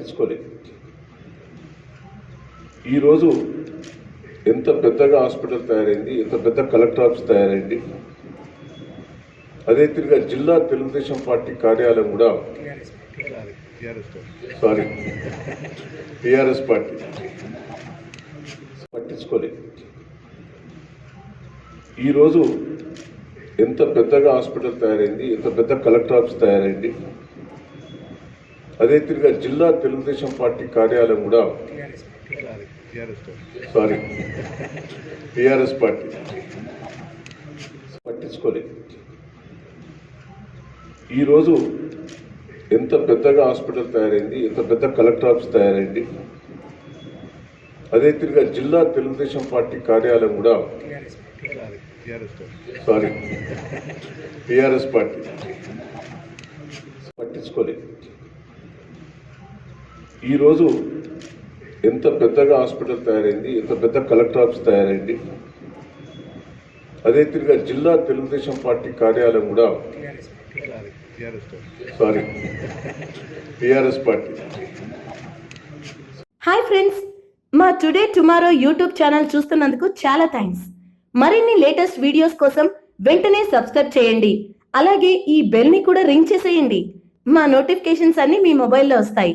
పట్టించుకోలేదు. ఈరోజు ఎంత పెద్దగా హాస్పిటల్ తయారైంది ఎంత పెద్ద కలెక్టర్ ఆఫీస్ తయారైంది అదే తిరిగా జిల్లా తెలుగుదేశం పార్టీ కార్యాలయం కూడా సారీ టిఆర్ఎస్ పార్టీ పట్టించుకోలేదు. ఈరోజు ఎంత పెద్దగా హాస్పిటల్ తయారైంది ఎంత పెద్ద కలెక్టర్ ఆఫీస్ తయారైంది అదే తిరిగా జిల్లా తెలుగుదేశం పార్టీ కార్యాలయం కూడా సారీ టిఆర్ఎస్ పార్టీ. పట్టించుకోలేదు. ఈరోజు ఎంత పెద్దగా హాస్పిటల్ తయారైంది ఎంత పెద్ద కలెక్టర్ ఆఫీస్ తయారైంది అదే తిరిగా జిల్లా తెలుగుదేశం పార్టీ కార్యాలయం కూడా సారీ టిఆర్ఎస్ పార్టీ. పట్టించుకోలేదు. ఈరోజు ఎంత పెద్దగా హాస్పిటల్ తయారైంది ఎంత పెద్ద కలెక్టర్ ఆఫీస్ తయారైంది? అదే తిరిగా జిల్లా తెలుగుదేశం పార్టీ కార్యాలయం కూడా sorry TRS party. Hi friends. మా టుడే టుమారో యూట్యూబ్ ఛానల్ చూస్తున్నందుకు చాలా థ్యాంక్స్ మరిన్ని లేటెస్ట్ వీడియోస్ కోసం వెంటనే సబ్స్క్రైబ్ చేయండి. అలాగే ఈ బెల్ని కూడా రింగ్ చేసేయండి. మా నోటిఫికేషన్స్ అన్నీ మీ మొబైల్లో వస్తాయి.